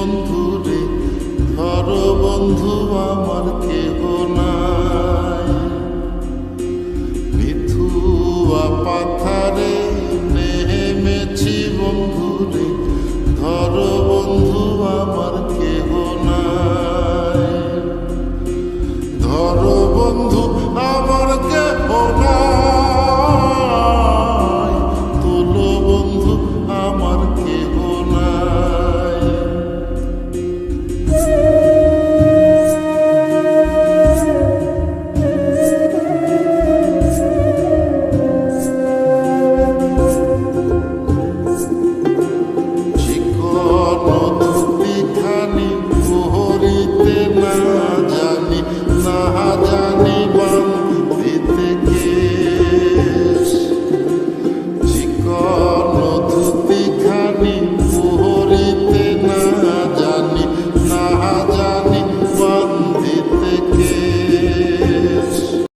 বন্ধু রে ধরো বন্ধু আমার জানি না জানি